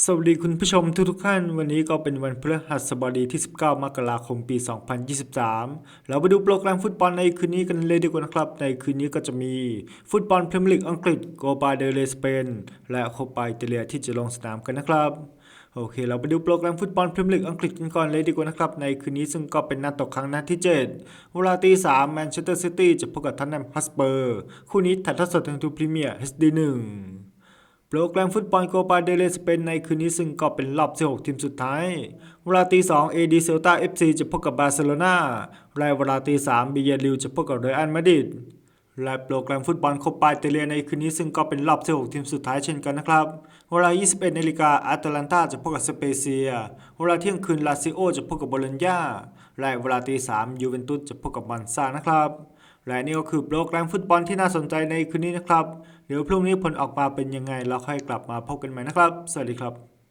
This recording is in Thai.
สวัสดีคุณผู้ชมทุกทุกๆท่านวันนี้ก็เป็นวันพฤหัสบดีที่ 19 มกราคมปี 2023 เราไปดูโปรแกรมฟุตบอลในคืนนี้กันเลยดีกว่านะครับ ในคืนนี้ก็จะมีฟุตบอลพรีเมียร์ลีกอังกฤษโกปาเดเลสเปนและโคปาอิตาเลียที่จะลงสนามกันนะครับโอเค เราไปดูโปรแกรมฟุตบอลพรีเมียร์ลีกอังกฤษกันก่อนเลยดีกว่านะครับ ในคืนนี้ซึ่งก็เป็นนัดตกครั้งนัดที่ 7 เวลาตี3แมนเชสเตอร์ซิตี้จะพบกับทันแนมฮัสเปอร์ คู่นี้ถ่ายทอดสดทางทูพรีเมียร์ HD 1 โปรแกรมฟุตบอลโกปาเดเลสเปนในคืนนี้ซึ่งก็เป็นรอบ 16 ทีมสุดท้าย เวลาตี2 AD เซลตา FC จะพบกับบาร์เซโลนาและเวลาตี3บีเยริวจะพบกับเรอัลมาดริดและโปรแกรมฟุตบอลโคปาอิตเลียในคืนนี้ซึ่งก็เป็นรอบ 16 ทีมสุดท้ายเช่นกันนะครับ เวลา 21นาฬิกาอาตแลนตาจะพบกับสเปเซีย เวลาเที่ยงคืนลาซิโอจะพบกับโบโลญญาและเวลาตี3ยูเวนตุสจะพบกับมันซานะครับ และนี่ก็คือโปรแกรมฟุตบอลที่น่าสนใจในคืนนี้นะครับ เดี๋ยวพรุ่งนี้ผลออกมาเป็นยังไงเราค่อยกลับมาพบกันใหม่นะครับ สวัสดีครับ